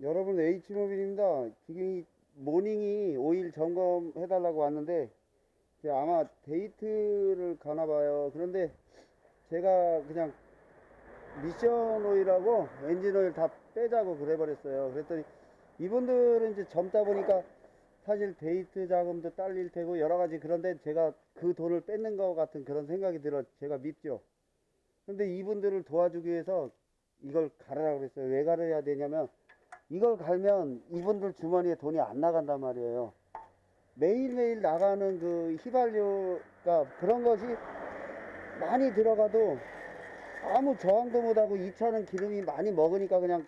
여러분 H모빌입니다. 지금 이 모닝이 오일 점검해달라고 왔는데 아마 데이트를 가나 봐요. 그런데 제가 그냥 미션 오일하고 엔진 오일 다 빼자고 그래버렸어요. 그랬더니 이분들은 이제 젊다 보니까 사실 데이트 자금도 딸릴 테고 여러 가지 그런데 제가 그 돈을 뺏는 것 같은 그런 생각이 들어 제가 밉죠. 근데 이분들을 도와주기 위해서 이걸 갈으라고 그랬어요. 왜 갈아야 되냐면 이걸 갈면 이분들 주머니에 돈이 안 나간단 말이에요. 매일매일 나가는 그 휘발유가 그런 것이 많이 들어가도 아무 저항도 못하고 이 차는 기름이 많이 먹으니까 그냥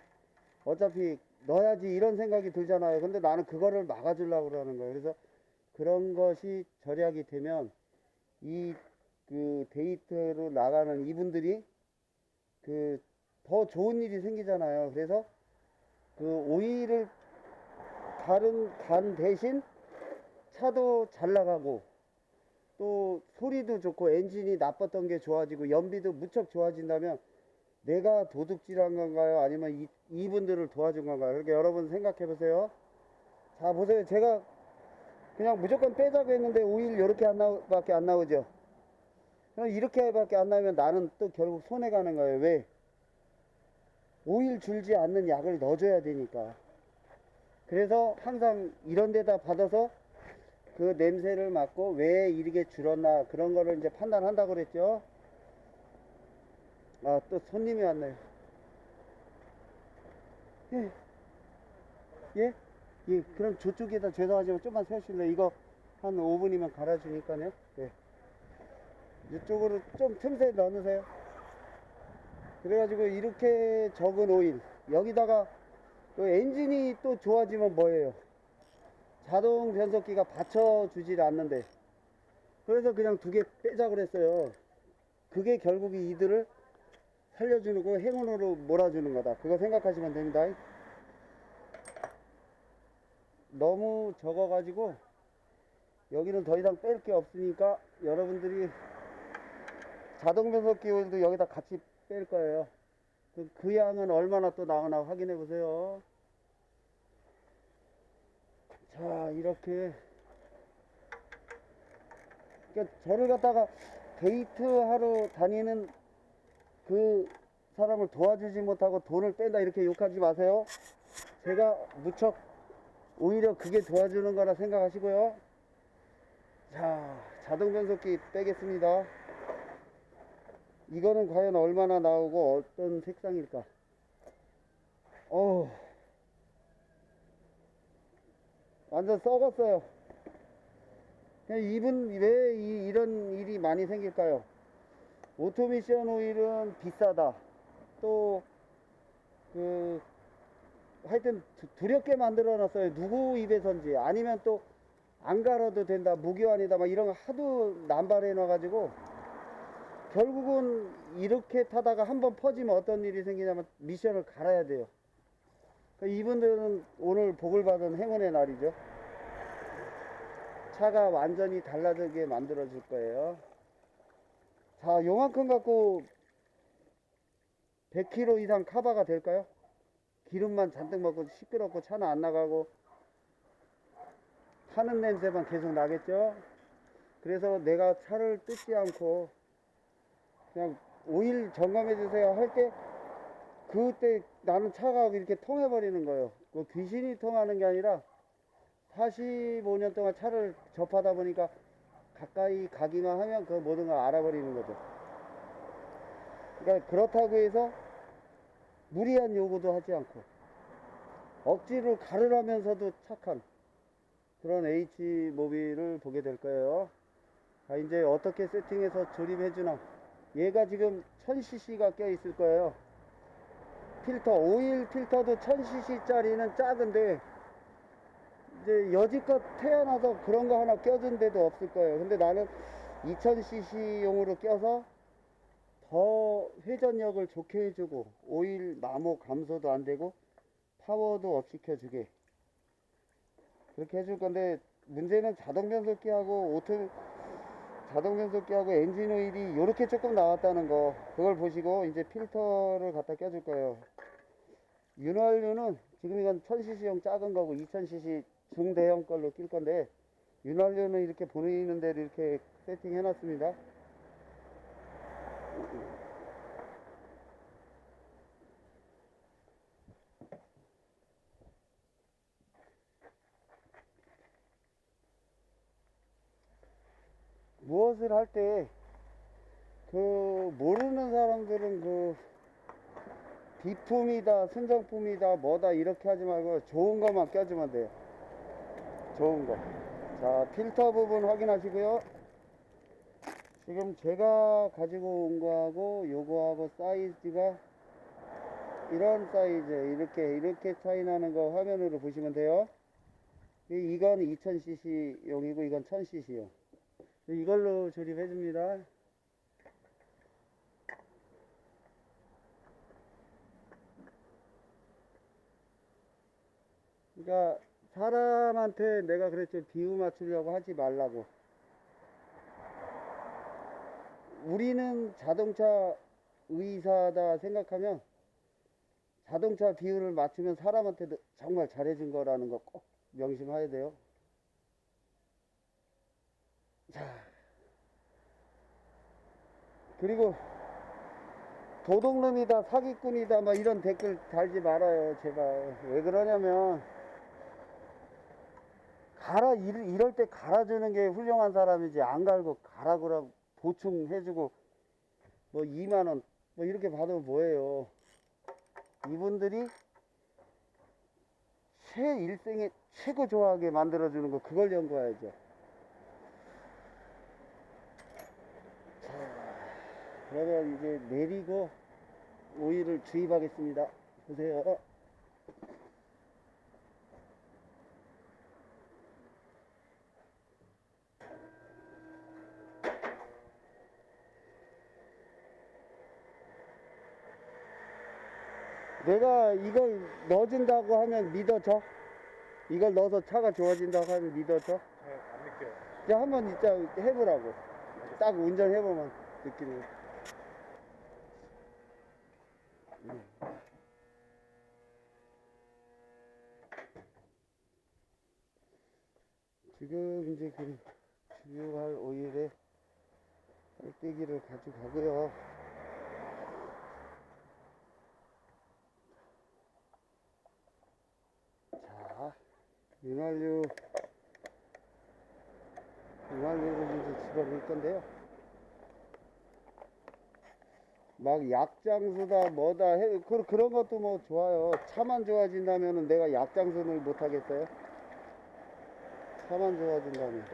어차피 넣어야지 이런 생각이 들잖아요. 근데 나는 그거를 막아주려고 그러는 거예요. 그래서 그런 것이 절약이 되면 이 그 데이트로 나가는 이분들이 그 더 좋은 일이 생기잖아요. 그래서 그 오일을 다른 간 대신 차도 잘 나가고 또 소리도 좋고 엔진이 나빴던 게 좋아지고 연비도 무척 좋아진다면 내가 도둑질한 건가요? 아니면 이, 이분들을 도와준 건가요? 그렇게 여러분 생각해 보세요. 자 보세요. 제가 그냥 무조건 빼자고 했는데 오일 이렇게 안 나오, 밖에 안 나오죠. 그럼 이렇게 밖에 안 나오면 나는 또 결국 손해 가는 거예요. 왜? 오일 줄지 않는 약을 넣어줘야 되니까. 그래서 항상 이런 데다 받아서 그 냄새를 맡고 왜 이렇게 줄었나 그런 거를 이제 판단한다고 그랬죠. 아, 또 손님이 왔네요. 예. 예? 예, 그럼 저쪽에다 죄송하지만 좀만 세우실래요? 이거 한 5분이면 갈아주니까요. 예. 이쪽으로 좀 틈새 넣어주세요. 그래가지고 이렇게 적은 오일 여기다가 또 엔진이 또 좋아지면 뭐예요? 자동 변속기가 받쳐주질 않는데. 그래서 그냥 두 개 빼자 그랬어요. 그게 결국 이들을 살려주는 거 행운으로 몰아주는 거다. 그거 생각하시면 됩니다. 너무 적어 가지고 여기는 더 이상 뺄 게 없으니까 여러분들이 자동 변속기 오일도 여기다 같이 뺄 거예요. 그, 그 양은 얼마나 또 나오나 확인해 보세요. 자, 이렇게. 그러니까 저를 갖다가 데이트 하러 다니는 그 사람을 도와주지 못하고 돈을 뺀다 이렇게 욕하지 마세요. 제가 무척 오히려 그게 도와주는 거라 생각하시고요. 자, 자동 변속기 빼겠습니다. 이거는 과연 얼마나 나오고 어떤 색상일까? 어 완전 썩었어요. 그냥 이분 왜 이, 이런 일이 많이 생길까요? 오토미션 오일은 비싸다. 또 그 하여튼 두- 두렵게 만들어 놨어요. 누구 입에선지 아니면 또 안 갈아도 된다. 무교환이다. 막 이런 거 하도 남발해 놔가지고 결국은 이렇게 타다가 한번 퍼지면 어떤 일이 생기냐면 미션을 갈아야 돼요. 그러니까 이분들은 오늘 복을 받은 행운의 날이죠. 차가 완전히 달라지게 만들어 줄 거예요. 자, 요만큼 갖고 100km 이상 카바가 될까요? 기름만 잔뜩 먹고 시끄럽고 차는 안 나가고 타는 냄새만 계속 나겠죠? 그래서 내가 차를 뜯지 않고 그냥 오일 점검해 주세요 할 때 그때 나는 차가 이렇게 통해 버리는 거예요. 그 귀신이 통하는 게 아니라 45년 동안 차를 접하다 보니까 가까이 가기만 하면 그 모든 걸 알아버리는 거죠. 그러니까 그렇다고 해서 무리한 요구도 하지 않고 억지로 가르라면서도 착한 그런 H 모빌을 보게 될 거예요. 자, 이제 어떻게 세팅해서 조립해 주나 얘가 지금 1000cc가 껴 있을 거예요. 필터, 오일 필터도 1000cc 짜리는 작은데, 이제 여지껏 태어나서 그런 거 하나 껴준 데도 없을 거예요. 근데 나는 2000cc 용으로 껴서 더 회전력을 좋게 해주고, 오일 마모 감소도 안 되고, 파워도 업 시켜주게. 그렇게 해줄 건데, 문제는 자동 변속기하고 오토, 자동 변속기하고 엔진 오일이 이렇게 조금 나왔다는 거 그걸 보시고 이제 필터를 갖다 껴줄 거예요 윤활유는 지금 이건 1000cc용 작은 거고 2000cc 중대형 걸로 낄 건데 윤활유는 이렇게 보이는 대로 이렇게 세팅해 놨습니다. 무엇을 할 때 그 모르는 사람들은 그 비품이다 순정품이다 뭐다 이렇게 하지 말고 좋은 것만 껴주면 돼요. 좋은 거자 필터 부분 확인하시고요. 지금 제가 가지고 온 거하고 요거하고 사이즈가 이런 사이즈 이렇게 이렇게 차이 나는 거 화면으로 보시면 돼요. 이- 이건 2000cc 용이고 이건 1000cc 용 이걸로 조립해 줍니다. 그러니까 사람한테 내가 그랬죠. 비유 맞추려고 하지 말라고. 우리는 자동차 의사다 생각하면 자동차 비율을 맞추면 사람한테도 정말 잘해준 거라는 거 꼭 명심해야 돼요 자. 그리고 도둑놈이다 사기꾼이다 막 이런 댓글 달지 말아요 제발. 왜 그러냐면 갈아 이럴, 때 갈아주는 게 훌륭한 사람이지. 안 갈고 갈아그라 보충해주고 뭐 2만 원 뭐 이렇게 받으면 뭐예요? 이분들이 최 일생에 최고 좋아하게 만들어주는 거 그걸 연구해야죠 그러면 이제 내리고 오일을 주입하겠습니다 보세요 내가 이걸 넣어준다고 하면 믿어져? 이걸 넣어서 차가 좋아진다고 하면 믿어져? 네, 안 믿겨요. 이제 한번 진짜 해보라고. 딱 운전해보면 느끼는 거. 음. 지금 이제 그 주유할 오일에 빨대기를 가져가고요. 자, 윤활유 윤활유를 이제 집어넣을 건데요. 막 약장수다 뭐다 해 그, 그런 것도 뭐 좋아요. 차만 좋아진다면은 내가 약장수를 못 하겠어요? 차만 좋아진다면.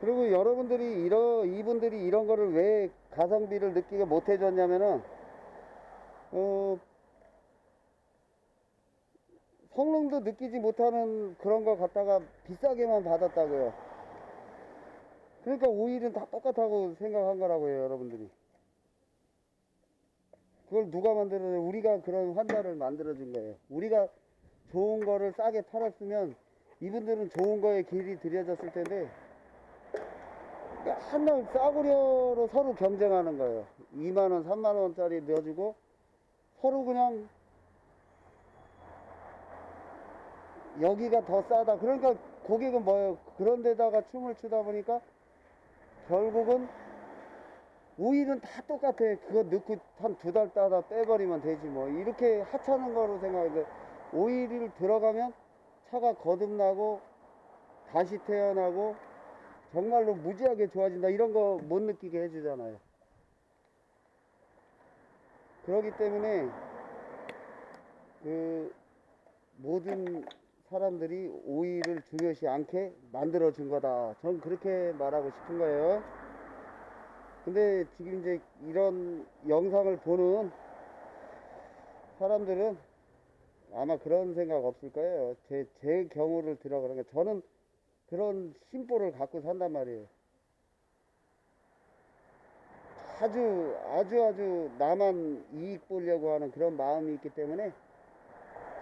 그리고 여러분들이 이러 이분들이 이런 거를 왜 가성비를 느끼게 못 해줬냐면은 어 성능도 느끼지 못하는 그런 거 갖다가 비싸게만 받았다고요. 그러니까 오일은 다 똑같다고 생각한 거라고요, 여러분들이. 그걸 누가 만들어요? 우리가 그런 환자를 만들어준 거예요. 우리가 좋은 거를 싸게 팔았으면 이분들은 좋은 거에 길이 들여졌을 텐데 한날 싸구려로 서로 경쟁하는 거예요. 2만원, 3만원짜리 넣어주고 서로 그냥 여기가 더 싸다. 그러니까 고객은 뭐예요? 그런 데다가 춤을 추다 보니까 결국은 오일은 다 똑같아. 그거 넣고 한 두 달 따다 빼버리면 되지 뭐. 이렇게 하찮은 거로 생각해. 오일을 들어가면 차가 거듭나고 다시 태어나고 정말로 무지하게 좋아진다 이런 거 못 느끼게 해주잖아요 그렇기 때문에 그 모든 사람들이 오일을 중요시 않게 만들어 준 거다. 전 그렇게 말하고 싶은 거예요. 근데 지금 이제 이런 영상을 보는 사람들은 아마 그런 생각 없을 거예요. 제, 제 경우를 들어가는 게 저는 그런 심보를 갖고 산단 말이에요. 아주 아주 아주 나만 이익 보려고 하는 그런 마음이 있기 때문에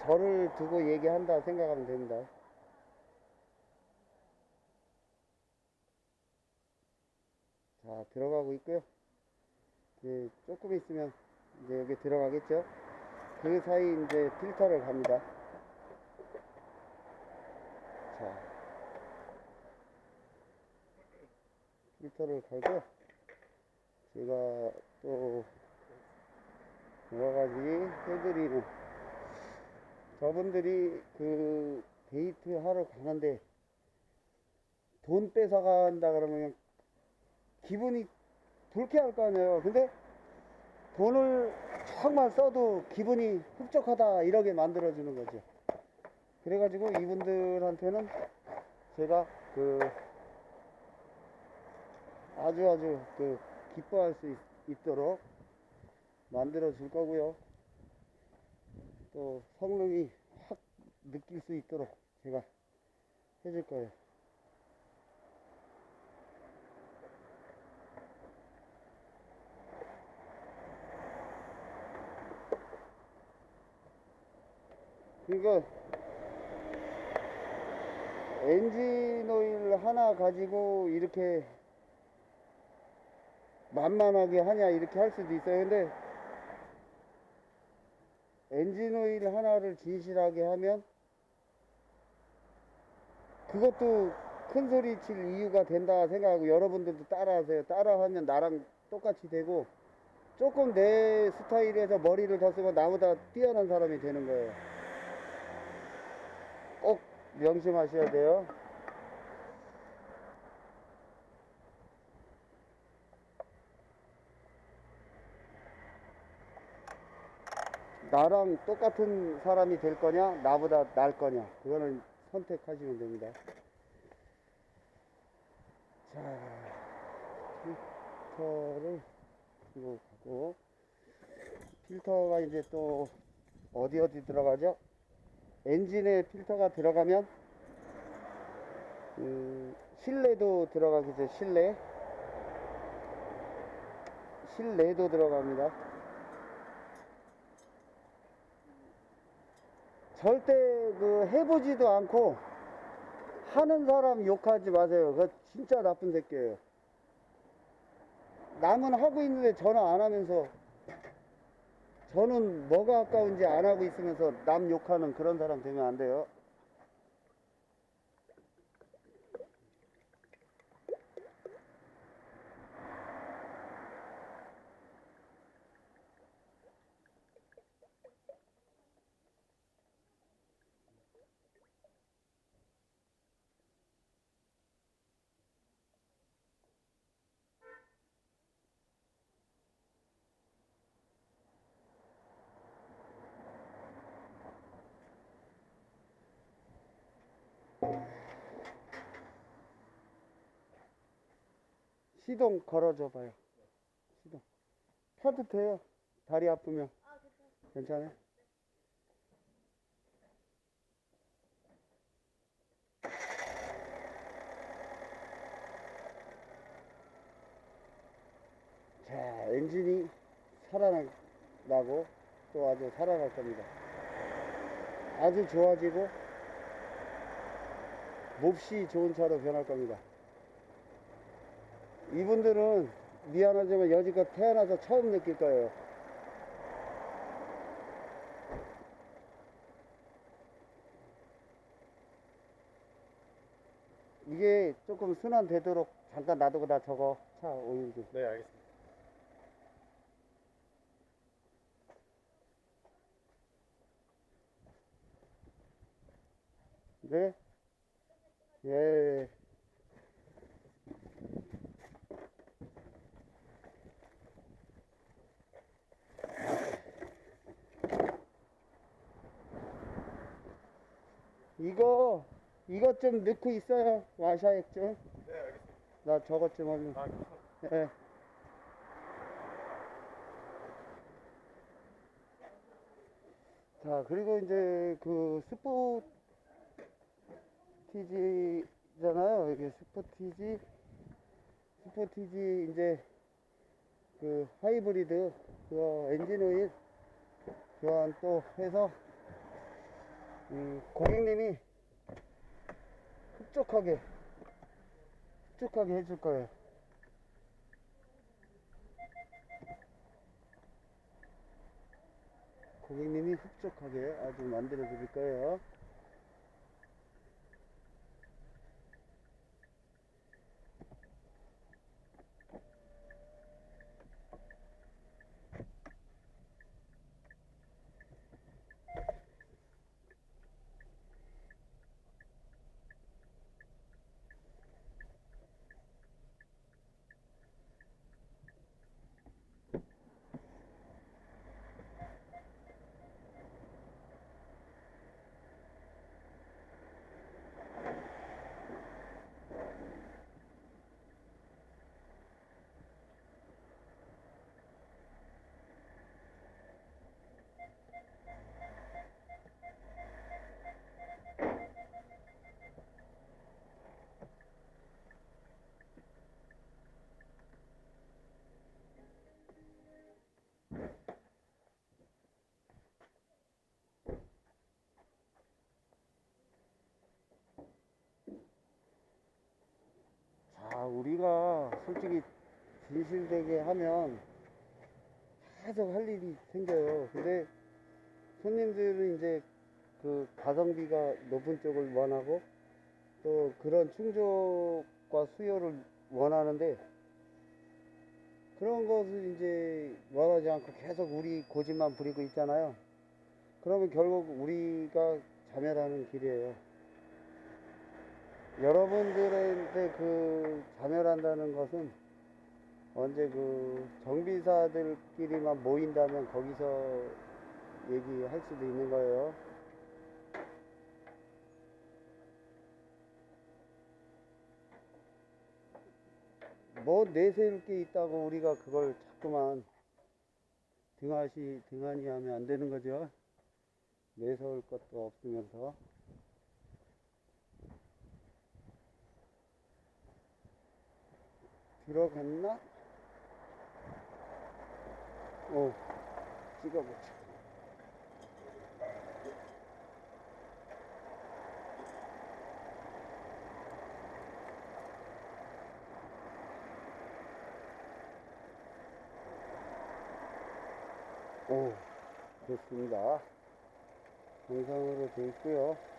저를 두고 얘기한다 생각하면 됩니다. 자 들어가고 있고요. 이제 조금 있으면 이제 여기 들어가겠죠. 그 사이 이제 필터를 갑니다. 자 필터를 갈고요. 제가 또 여러 가지 해드리는 저분들이 그 데이트 하러 가는데 돈 뺏어간다 그러면 기분이 불쾌할 거 아니에요. 근데 돈을 정말 써도 기분이 흡족하다 이렇게 만들어주는 거죠. 그래가지고 이분들한테는 제가 그 아주 아주 그 기뻐할 수 있, 도록 만들어 줄 거고요. 또 성능이 확 느낄 수 있도록 제가 해줄 거예요. 그러니까 엔진 오일 하나 가지고 이렇게 만만하게 하냐 이렇게 할 수도 있어요. 근데 엔진 오일 하나를 진실하게 하면 그것도 큰 소리 칠 이유가 된다 생각하고 여러분들도 따라하세요. 따라하면 나랑 똑같이 되고 조금 내 스타일에서 머리를 더 쓰면 나보다 뛰어난 사람이 되는 거예요. 꼭 명심하셔야 돼요. 나랑 똑같은 사람이 될 거냐, 나보다 날 거냐, 그거는 선택하시면 됩니다. 자, 필터를 이거 가고, 필터가 이제 또 어디 어디 들어가죠? 엔진에 필터가 들어가면, 음, 실내도 들어가겠죠, 실내. 실내도 들어갑니다. 절대 그 해보지도 않고 하는 사람 욕하지 마세요. 그거 진짜 나쁜 새끼예요. 남은 하고 있는데 저는 안 하면서 저는 뭐가 아까운지 안 하고 있으면서 남 욕하는 그런 사람 되면 안 돼요. 시동 걸어줘 봐요. 시동. 타도 돼요. 다리 아프면. 괜찮아요? 자, 엔진이 살아나고 또 아주 살아날 겁니다. 아주 좋아지고 몹시 좋은 차로 변할 겁니다. 이분들은 미안하지만 여지껏 태어나서 처음 느낄 거예요. 이게 조금 순환되도록 잠깐 놔두고 나 저거 차 오일 좀. 네, 알겠습니다. 네? 예. 이거, 이것 좀 넣고 있어요. 와샤액 좀. 네, 알겠습니다. 나 저것 좀 하면. 아, 괜찮아요. 예. 자, 그리고 이제 그 스포 티지잖아요. 이게 스포티지, 스포티지 이제 그 하이브리드 그 엔진 오일 교환 또 해서 음, 고객님이 흡족하게 흡족하게 해줄 거예요. 고객님이 흡족하게 아주 만들어 드릴 거예요. 자, 우리가 솔직히 진실되게 하면 계속 할 일이 생겨요. 근데 손님들은 이제 그 가성비가 높은 쪽을 원하고 또 그런 충족과 수요를 원하는데 그런 것을 이제 원하지 않고 계속 우리 고집만 부리고 있잖아요. 그러면 결국 우리가 자멸하는 길이에요. 여러분들한테 그 자멸한다는 것은 언제 그 정비사들끼리만 모인다면 거기서 얘기할 수도 있는 거예요. 뭐 내세울 게 있다고 우리가 그걸 자꾸만 등하시 등한히 하면 안 되는 거죠. 내세울 것도 없으면서. 들어갔나? 어, 찍어보자. 오, 됐습니다. 영상으로 되어 있고요.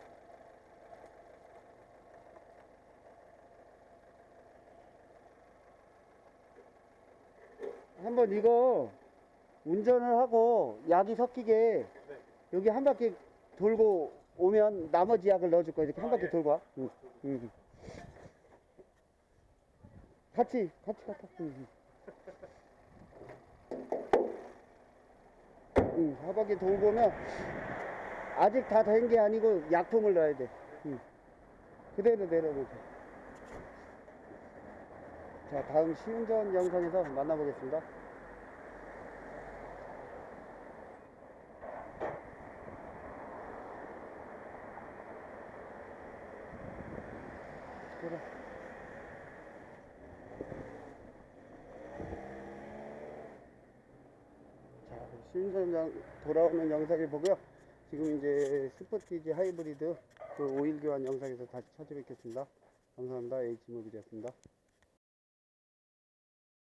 한번 이거 운전을 하고 약이 섞이게 여기 한 바퀴 돌고 오면 나머지 약을 넣어줄 거야. 이렇게 한 바퀴 돌고 와. 응, 응. 같이, 같이 갔다. 응, 응, 한 바퀴 돌고 오면 아직 다 된 게 아니고 약품을 넣어야 돼. 응. 그대로 내려놓자. 자, 다음 시운전 영상에서 만나보겠습니다. 그래. 자, 시운전 영, 돌아오는 영상을 보고요. 지금 이제 스포티지 하이브리드 그 오일 교환 영상에서 다시 찾아뵙겠습니다. 감사합니다. H모빌이었습니다.